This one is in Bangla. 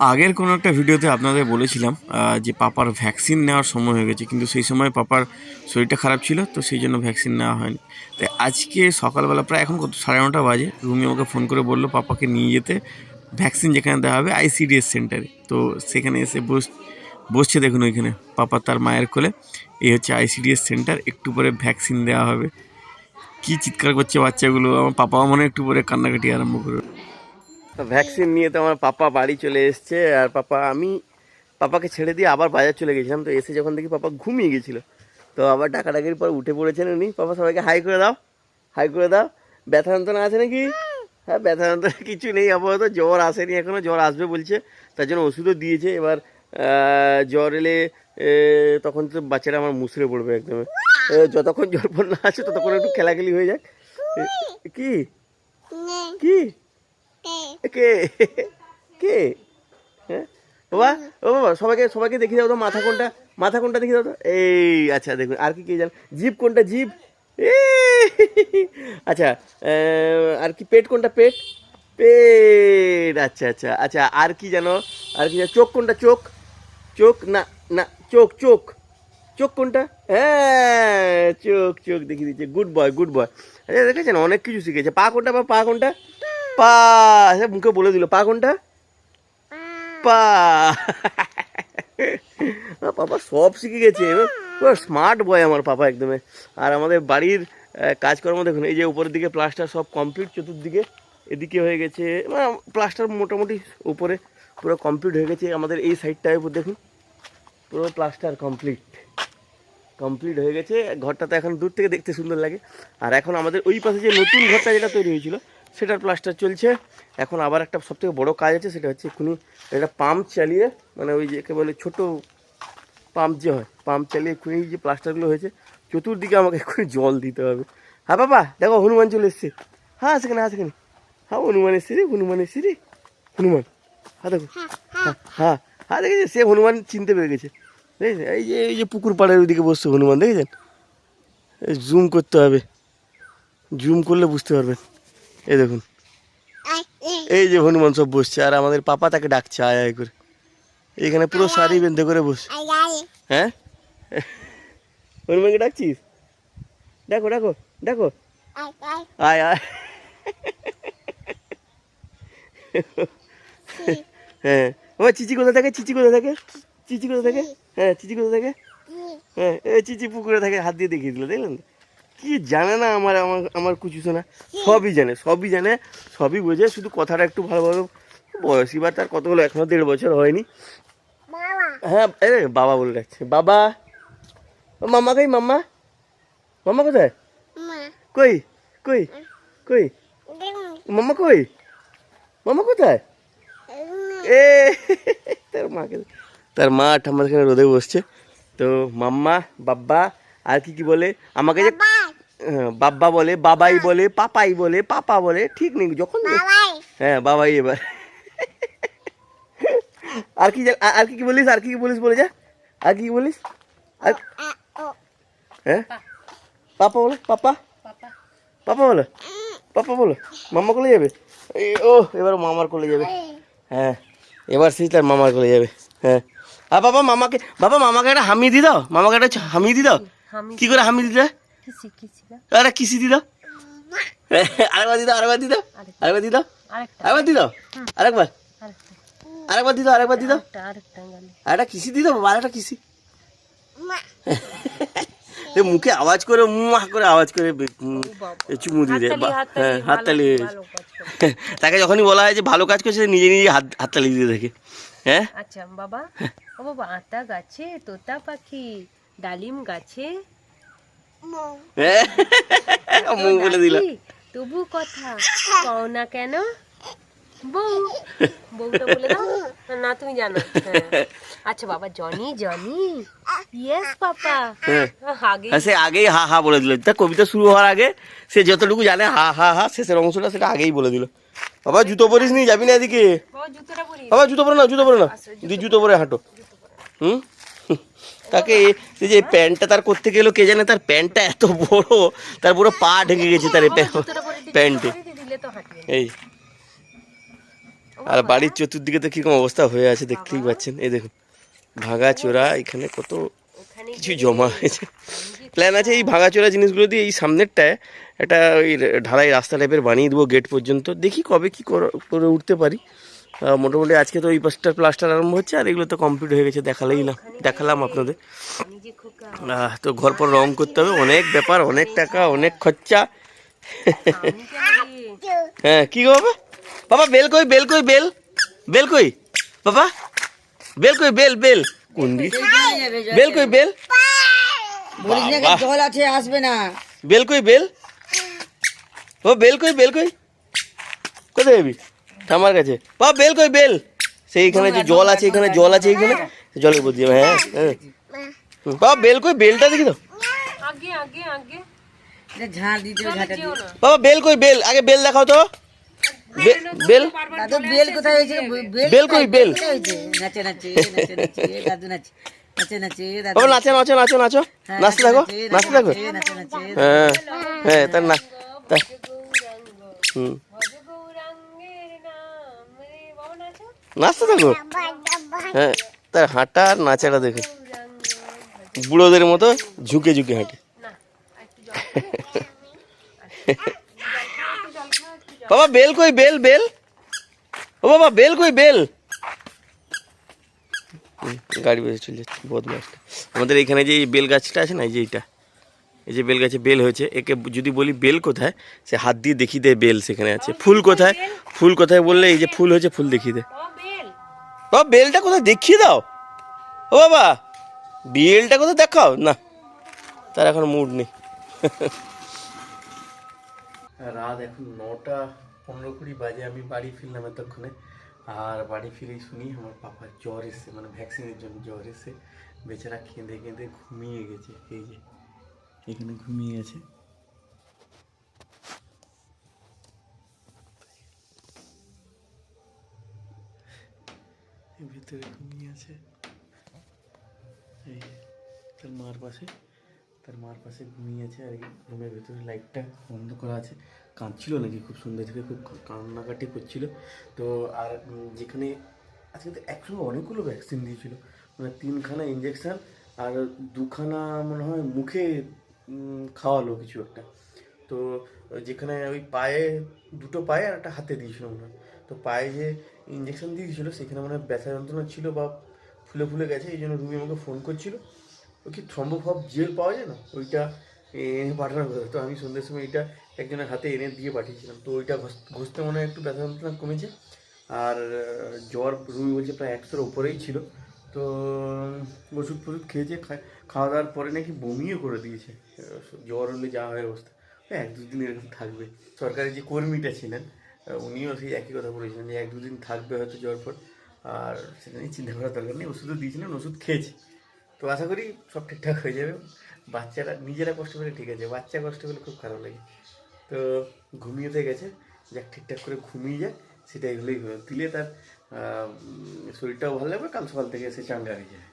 আগের কোনো একটা ভিডিওতে আপনাদের বলেছিলাম যে পাপার ভ্যাকসিন নেওয়ার সময় হয়ে গেছে, কিন্তু সেই সময় পাপার শরীরটা খারাপ ছিল, তো সেই জন্য ভ্যাকসিন নেওয়া হয়নি। তাই আজকে সকালবেলা প্রায় এখন কত, সাড়ে নটা বাজে, রুমি আমাকে ফোন করে বলল, পাপাকে নিয়ে যেতে ভ্যাকসিন যেখানে দেওয়া হবে আইসিডিএস সেন্টারে। তো সেখানে এসে বস, বসছে দেখুন ওইখানে, পাপা তার মায়ের কোলে। এই হচ্ছে আইসিডিএস সেন্টার, একটু পরে ভ্যাকসিন দেওয়া হবে। কি চিৎকার করছে বাচ্চাগুলো, আমার পাপাও মনে একটু পরে কান্নাকাটি আরম্ভ করবে। ভ্যাকসিন নিয়ে তো আমার পাপা বাড়ি চলে এসছে আর পাপা আমি পাপাকে ছেড়ে দিয়ে আবার বাজার চলে গেছিলাম। তো এসে যখন দেখি পাপা ঘুমিয়ে গেছিল তো আবার ডাকাডাকির পর উঠে পড়েছেন উনি। পাপা সবাইকে হাই করে দাও হাই করে দাও। ব্যথা যন্ত্রণা আছে নাকি? হ্যাঁ ব্যথা যন্ত্রণা কিছু নেই আপাতত জ্বর আসেনি এখনও জ্বর আসবে বলছে। তার জন্য ওষুধও দিয়েছে। এবার জ্বর এলে তখন তো বাচ্চারা আমার মুসড়ে পড়বে একদম। যতক্ষণ জ্বর না আছে ততক্ষণ একটু খেলাখেলি হয়ে যাক। কি? কি? কে? কে? হ্যাঁ? বাবা, ও বাবা, সবাইকে সবাইকে দেখিয়ে দাও তো মাথা কোনটা মাথা কোনটা দেখিয়ে দাও তো। এই আচ্ছা দেখুন, আর কি কে জান? জিভ কোনটা এ আচ্ছা আর কি পেট কোনটা, পেট? পেট আচ্ছা আচ্ছা আচ্ছা আর কি জানো? আর কি? চোখ কোনটা, চোখ? চোখ, না না, চোখ চোখ। চোখ কোনটা? হ্যাঁ চোখ চোখ দেখিয়ে দিচ্ছে। Good boy good boy. আচ্ছা দেখেছেন? অনেক কিছু শিখেছে। পা কোনটা বা পা কোনটা? পা মুখে বলে দিল, পা কোনটা? পা। পাপা সব শিখে গেছে স্মার্ট বয় আমার পাপা একদমই আর আমাদের বাড়ির কাজকর্ম দেখুন, এই যে উপরের দিকে প্লাস্টার সব কমপ্লিট চতুর্দিকে এদিকে হয়ে গেছে মানে প্লাস্টার মোটামুটি উপরে পুরো কমপ্লিট হয়ে গেছে, আমাদের এই সাইডটায় উপর দেখুন, পুরো প্লাস্টার কমপ্লিট কমপ্লিট হয়ে গেছে, ঘরটা তো এখন দূর থেকে দেখতে সুন্দর লাগে। আর এখন আমাদের ওই পাশে যে নতুন ঘরটা যেটা তৈরি হয়েছিল সেটার প্লাস্টার চলছে। এখন আবার একটা সবথেকে বড় কাজ আছে সেটা হচ্ছে এক্ষুনি একটা পাম্প চালিয়ে মানে ওই যে বলে ছোটো পাম্প যে হয় পাম্প চালিয়ে এক্ষুনি যে প্লাস্টারগুলো হয়েছে চতুর্দিকে আমাকে এক্ষুনি জল দিতে হবে। হ্যাঁ বাবা দেখো হনুমান চলে এসছে। হ্যাঁ সেখানে হ্যাঁ সেখানে হ্যাঁ হনুমান এসছে রে হনুমান এসছে রে। হনুমান হ্যাঁ দেখো। হ্যাঁ হ্যাঁ। হ্যাঁ দেখেছে সে হনুমান চিনতে পেরে গেছে। দেখেছেন? এই যে এই যে পুকুর পাড়ের ওইদিকে বসছে হনুমান দেখেছেন? জুম করতে হবে। জুম করলে বুঝতে পারবেন। এই দেখুন। এই যে হনুমান সব বসছে, আর আমাদের পাপা তাকে ডাকছে, আয় আয় করে। এখানে পুরো শাড়ি বেঁধে করে বসে হ্যাঁ? হনুমানকে ডাকছিস? দেখো দেখো দেখো আয় আয়। হ্যাঁ। ও, চিচি কোথা থাকে? চিচি কোথা থাকে? চিচি কোথা থাকে? হ্যাঁ চিচি কোথা থাকে? হ্যাঁ চিচি পুকুরে থাকে, হাত দিয়ে দেখিয়ে দিল, দেখলেন? কি জানে না আমার আমার আমার কুচু শোনা সবই জানে সবই জানে সবই বোঝে শুধু কথাটা একটু ভালোভাবে বয়স এবার তার কতগুলো এখনও দেড় বছর হয়নি। হ্যাঁ এ বাবা বলে ডাকছে। বাবা ও মাম্মা কই মাম্মা মাম্মা কোথায়? কই কই কই? মাম্মা কই? মাম্মা কোথায়? এ তার মাকে তার মা ঠাম্মার এখানে রোদে বসছে। তো মাম্মা বাব্বা আর কি কি বলে? আমাকে যে হ্যাঁ, বাব্বা বলে বাবাই বলে পাপাই বলে পাপা বলে ঠিক নেই যখন হ্যাঁ বাবাই এবার। আর কি আর কি কি বলিস আর কি কি বলিস বলে যা। আর কি কি বলিস? আর হ্যাঁ? পাপা বলো পাপা? পাপা। বলো? পাপা বলো? মামা কোলে যাবে? ও এবার মামার কোলে যাবে। হ্যাঁ এবার সেই তার মামার কোলে যাবে। হ্যাঁ। আর বাবা মামাকে বাবা মামাকে একটা হামিয়ে দি দাও। মামাকে একটা হামিয়ে হামি দি দাও। কি করে হামি কিসি আরে কিসি দি দাও আরেকবার দি দাও আরেকবার দি দাও আরেকবার দি দাও আরেকবার দি দাও আরেকবার আরেকবার দি দাও আরেকবার দি দাও আরেকটা কিসি দি দাও বাবা আরেকটা কিসি। মুখে আওয়াজ করে মুয়া করে আওয়াজ করে চুমু দিয়ে হ্যাঁ হাততালি। তাকে যখনই বলা হয় যে ভালো কাজ করছে নিজে নিজে হাত হাততালি দিয়ে থাকে হ্যাঁ? আচ্ছা বাবা। ও বাবা আতা গাছে তোতা পাখি। ডালিম গাছে? বলে দিল। তবু কথা কও না কেন? বউ বউটা বলে দাও। না তুমি জানো। হ্যাঁ। আচ্ছা বাবা জনি জনি। ইয়েস পাপা। হ্যাঁ। আগে সে আগেই হা হা বলে দিল। তার কবিতা শুরু হওয়ার আগে সে যতটুকু জানে হা হা হা শেষের অংশটা সেটা আগেই বলে দিল। বাবা জুতো পরিস নি যাবি না এদিকে? বাবা বাবা জুতো পরে না জুতো পরে না। দি জুতো পরে হাঁটো। হুম? তাকে যে প্যান্টটা তার করতে গেলো কে জানে তার প্যান্টটা এত বড় তার পুরো পা ঢেকে গেছে তার প্যান্টে এই। আর বাড়ির চতুর্দিকে তো কীরকম অবস্থা হয়ে আছে দেখতেই পাচ্ছেন। এই দেখুন ভাঙা চোরা এখানে কত কিছু জমা হয়েছে। প্ল্যান আছে এই ভাঙাচোরা জিনিসগুলো দিয়ে এই সামনেরটায় একটা ওই ঢালাই রাস্তা টাইপের বানিয়ে দেবো গেট পর্যন্ত। দেখি কবে কি করে উঠতে পারি। মোটামুটি আজকে তো ওই পাঁচটার প্লাস্টার আরম্ভ হচ্ছে আর এগুলো তো কমপ্লিট হয়ে গেছে দেখালেই না দেখালাম আপনাদের। তো ঘর পর রং করতে হবে অনেক ব্যাপার অনেক টাকা অনেক খরচা? হ্যাঁ কি গো বাবা? বাবা বেল কই বেল কই বেল? বেল কই? বাবা বেল কই বেল বেল? কোন দিক? বেল কই বেল। জল আছে আসবে না। বেল কই বেল? ও বেল কই বেল কই? কোথায় যাবি? ঠামার কাছে। বা বেল কই বেল? সেইখানে যে জল আছে এখানে জল আছে এইখানে? জলের দিয়ে হ্যাঁ হ্যাঁ। বাবা বেল কই বেলটা দেখি তো। আগে আগে আগে। এটা ঝাড় দিতে হবে ঝাঁটা না। বাবা বেল কই বেল? আগে বেল দেখাও তো। বে- বেল? দাদু বেল কোথায় হয়েছে? বেল বেল কই বেল? নাচে নাচে নাচে নাচে দাদু নাচে নাচে নাচে নাচো। নাচো নাচো নাচো হ্যাঁ, নাচতে থাকো নাচতে থাকো। হ্যাঁ হ্যাঁ তার না হুম। নাচতে থাকো? হ্যাঁ তার হাঁটা আর নাচাটা দেখো। বুড়োদের মতো ঝুঁকে ঝুঁকে হাঁটে? বাবা বেল কই বেল বেল? ও বাবা বেল কই বেল? গাড়ি বেশি চলে যাচ্ছে বদমাসটা আমাদের এখানে যে বেল গাছটা আছে না এই যে এইটা এই যে বেল গাছে বেল হয়েছে একে যদি বলি বেল কোথায় সে হাত দিয়ে দেখিয়ে দেয় বেল সেখানে আছে। ফুল কোথায়? ফুল কোথায় বললে এই যে ফুল হয়েছে ফুল দেখিয়ে দেয়। বাবা, বেলটা কোথায়? দেখিয়ে দাও। ও বাবা, বেলটা কোথায়? দেখাও। না, তার এখন মুড নেই। রাত এখন নটা পনেরো কুড়ি বাজে, আমি বাড়ি ফিরলাম এতক্ষণে। আর বাড়ি ফিরেই শুনি আমার পাপার জ্বর এসে মানে ভ্যাকসিনের জন্য জ্বর এসে বেচারা কেঁদে কেঁদে ঘুমিয়ে গেছে, এই যে, এখানে ঘুমিয়ে গেছে ভিতরে ঘুমিয়ে আছে। এই তার মার পাশে, তার মার পাশে ঘুমিয়ে আছে আর রুমের ভেতরে লাইটটা বন্ধ করা আছে। কাঁদছিল নাকি? খুব সুন্দর থেকে খুব কান্নাকাটি করছিল। তো আর যেখানে আজকে তো একসঙ্গে অনেকগুলো ভ্যাকসিন দিয়েছিল। মানে তিনখানা ইঞ্জেকশান আর দুখানা মনে হয় মুখে খাওয়ালো কিছু একটা। তো যেখানে ওই পায়ে, দুটো পায়ে আর একটা হাতে দিয়েছিল মনে হয়। তো পায়ে যে ইঞ্জেকশন দিয়েছিল, সেখানে মানে ব্যথা যন্ত্রণা ছিল বা ফুলে ফুলে গেছে, এই জন্য রুমি আমাকে ফোন করছিল। ওই কি থ্রম্বোফব জেল পাওয়া যায় না? ওইটা এনে পাঠানোর কথা তো আমি সন্ধ্যের সময় এটা একজনের হাতে এনে দিয়ে পাঠিয়েছিলাম। তো ওইটা ঘষ- ঘষতে মনে হয় একটু ব্যথা যন্ত্রণা কমেছে। আর, জ্বর রুমি বলছে প্রায় একশোর ওপরেই ছিল। তো, ওষুধ ফষুধ খেয়েছে খাওয়া দাওয়ার পরে নাকি বমিও করে দিয়েছে। জ্বর হলে যা হয় অবস্থা। এক দুদিন এরকম থাকবে। সরকারি যে কর্মীটা ছিলেন উনিও সেই একই কথা বলেছিলেন যে এক দুদিন থাকবে হয়তো জ্বর ফর আর সেটা নিয়ে চিন্তা করার দরকার নেই, ওষুধও দিয়েছিলেন, ওষুধ খেয়েছে। তো আশা করি সব ঠিকঠাক হয়ে যাবে, বাচ্চারা, নিজেরা কষ্ট পেলে ঠিক আছে, বাচ্চা কষ্ট পেলে খুব খারাপ লাগে। তো ঘুমিয়েতে গেছে, যাক ঠিকঠাক করে ঘুমিয়ে যাক সেটাই হলেই হলো দিলে তার শরীরটাও ভালো লাগবে, কাল সকাল থেকে এসে চাঙ্গা হয়ে যায়।